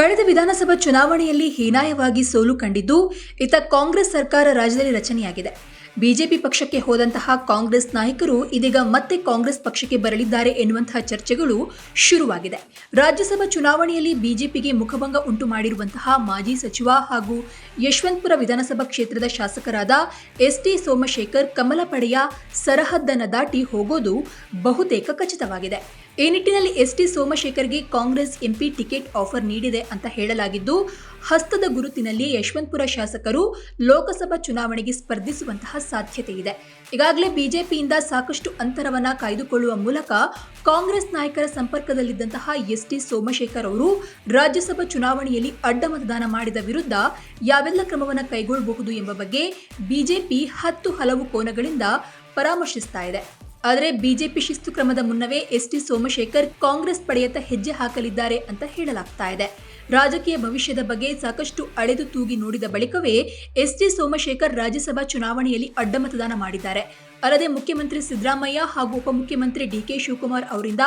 ಕಳೆದ ವಿಧಾನಸಭಾ ಚುನಾವಣೆಯಲ್ಲಿ ಹೀನಾಯವಾಗಿ ಸೋಲು ಕಂಡಿದ್ದು ಇತ್ತ ಕಾಂಗ್ರೆಸ್ ಸರ್ಕಾರ ರಾಜ್ಯದಲ್ಲಿ ರಚನೆಯಾಗಿದೆ. ಬಿಜೆಪಿ ಪಕ್ಷಕ್ಕೆ ಹೋದಂತಹ ಕಾಂಗ್ರೆಸ್ ನಾಯಕರು ಇದೀಗ ಮತ್ತೆ ಕಾಂಗ್ರೆಸ್ ಪಕ್ಷಕ್ಕೆ ಬರಲಿದ್ದಾರೆ ಎನ್ನುವಂತಹ ಚರ್ಚೆಗಳು ಶುರುವಾಗಿದೆ. ರಾಜ್ಯಸಭಾ ಚುನಾವಣೆಯಲ್ಲಿ ಬಿಜೆಪಿಗೆ ಮುಖಭಂಗ ಉಂಟು ಮಾಡಿರುವಂತಹ ಮಾಜಿ ಸಚಿವ ಹಾಗೂ ಯಶವಂತಪುರ ವಿಧಾನಸಭಾ ಕ್ಷೇತ್ರದ ಶಾಸಕರಾದ ಎಸ್ಟಿ ಸೋಮಶೇಖರ್, ಕಮಲ ಪಡೆಯ ಸರಹದ್ದನ್ನು ದಾಟಿ ಹೋಗೋದು ಬಹುತೇಕ ಖಚಿತವಾಗಿದೆ. ಈ ನಿಟ್ಟಿನಲ್ಲಿ ಎಸ್ಟಿ ಸೋಮಶೇಖರ್ಗೆ ಕಾಂಗ್ರೆಸ್ ಎಂಪಿ ಟಿಕೆಟ್ ಆಫರ್ ನೀಡಿದೆ ಅಂತ ಹೇಳಲಾಗಿದ್ದು ಹಸ್ತದ ಗುರುತಿನಲ್ಲಿ ಯಶವಂತಪುರ ಶಾಸಕರು ಲೋಕಸಭಾ ಚುನಾವಣೆಗೆ ಸ್ಪರ್ಧಿಸುವಂತಹ ಸಾಧ್ಯತೆ ಇದೆ. ಈಗಾಗಲೇ ಬಿಜೆಪಿಯಿಂದ ಸಾಕಷ್ಟು ಅಂತರವನ್ನ ಕಾಯ್ದುಕೊಳ್ಳುವ ಮೂಲಕ ಕಾಂಗ್ರೆಸ್ ನಾಯಕರ ಸಂಪರ್ಕದಲ್ಲಿದ್ದಂತಹ ಎಸ್ಟಿ ಸೋಮಶೇಖರ್ ಅವರು ರಾಜ್ಯಸಭಾ ಚುನಾವಣೆಯಲ್ಲಿ ಅಡ್ಡ ಮತದಾನ ಮಾಡಿದ ವಿರುದ್ಧ ಯಾವೆಲ್ಲ ಕ್ರಮವನ್ನು ಕೈಗೊಳ್ಳಬಹುದು ಎಂಬ ಬಗ್ಗೆ ಬಿಜೆಪಿ ಹತ್ತು ಹಲವು ಕೋನಗಳಿಂದ ಪರಾಮರ್ಶಿಸ್ತಾ ಇದೆ. ಆದರೆ ಬಿಜೆಪಿ ಶಿಸ್ತು ಕ್ರಮದ ಮುನ್ನವೇ ಎಸ್ಟಿ ಸೋಮಶೇಖರ್ ಕಾಂಗ್ರೆಸ್ ಪಡೆಯತ್ತ ಹೆಜ್ಜೆ ಹಾಕಲಿದ್ದಾರೆ ಅಂತ ಹೇಳಲಾಗ್ತಾ ಇದೆ. ರಾಜಕೀಯ ಭವಿಷ್ಯದ ಬಗ್ಗೆ ಸಾಕಷ್ಟು ಅಳೆದು ತೂಗಿ ನೋಡಿದ ಬಳಿಕವೇ ಎಸ್ಟಿ ಸೋಮಶೇಖರ್ ರಾಜ್ಯಸಭಾ ಚುನಾವಣೆಯಲ್ಲಿ ಅಡ್ಡ ಮತದಾನ ಮಾಡಿದ್ದಾರೆ. ಅಲ್ಲದೆ ಮುಖ್ಯಮಂತ್ರಿ ಸಿದ್ದರಾಮಯ್ಯ ಹಾಗೂ ಉಪಮುಖ್ಯಮಂತ್ರಿ ಡಿಕೆ ಶಿವಕುಮಾರ್ ಅವರಿಂದ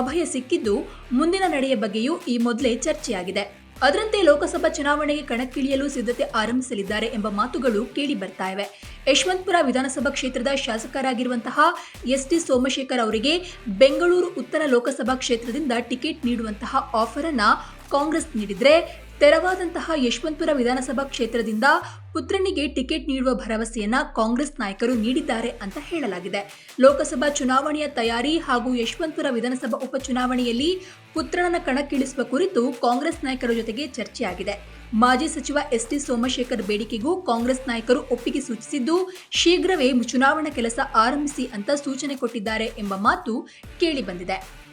ಅಭಯ ಸಿಕ್ಕಿದ್ದು ಮುಂದಿನ ನಡೆಯ ಬಗ್ಗೆಯೂ ಈ ಮೊದಲೇ ಚರ್ಚೆಯಾಗಿದೆ. ಅದರಂತೆ ಲೋಕಸಭಾ ಚುನಾವಣೆಗೆ ಕಣಕ್ಕಿಳಿಯಲು ಸಿದ್ಧತೆ ಆರಂಭಿಸಲಿದ್ದಾರೆ ಎಂಬ ಮಾತುಗಳು ಕೇಳಿ ಬರ್ತಾ ಇವೆ. ಯಶವಂತಪುರ ವಿಧಾನಸಭಾ ಕ್ಷೇತ್ರದ ಶಾಸಕರಾಗಿರುವಂತಹ ಎಸ್ಟಿ ಸೋಮಶೇಖರ್ ಅವರಿಗೆ ಬೆಂಗಳೂರು ಉತ್ತರ ಲೋಕಸಭಾ ಕ್ಷೇತ್ರದಿಂದ ಟಿಕೆಟ್ ನೀಡುವಂತಹ ಆಫರ್ ಅನ್ನ ಕಾಂಗ್ರೆಸ್ ನೀಡಿದ್ರೆ ತೆರವಾದಂತಹ ಯಶವಂತಪುರ ವಿಧಾನಸಭಾ ಕ್ಷೇತ್ರದಿಂದ ಪುತ್ರನಿಗೆ ಟಿಕೆಟ್ ನೀಡುವ ಭರವಸೆಯನ್ನ ಕಾಂಗ್ರೆಸ್ ನಾಯಕರು ನೀಡಿದ್ದಾರೆ ಅಂತ ಹೇಳಲಾಗಿದೆ. ಲೋಕಸಭಾ ಚುನಾವಣೆಯ ತಯಾರಿ ಹಾಗೂ ಯಶವಂತಪುರ ವಿಧಾನಸಭಾ ಉಪಚುನಾವಣೆಯಲ್ಲಿ ಪುತ್ರನನ್ನ ಕಣಕ್ಕಿಳಿಸುವ ಕುರಿತು ಕಾಂಗ್ರೆಸ್ ನಾಯಕರ ಜೊತೆಗೆ ಚರ್ಚೆಯಾಗಿದೆ. ಮಾಜಿ ಸಚಿವ ಎಸ್ಟಿ ಸೋಮಶೇಖರ್ ಬೇಡಿಕೆಗೂ ಕಾಂಗ್ರೆಸ್ ನಾಯಕರು ಒಪ್ಪಿಗೆ ಸೂಚಿಸಿದ್ದು, ಶೀಘ್ರವೇ ಚುನಾವಣಾ ಕೆಲಸ ಆರಂಭಿಸಿ ಅಂತ ಸೂಚನೆ ಕೊಟ್ಟಿದ್ದಾರೆ ಎಂಬ ಮಾತು ಕೇಳಿಬಂದಿದೆ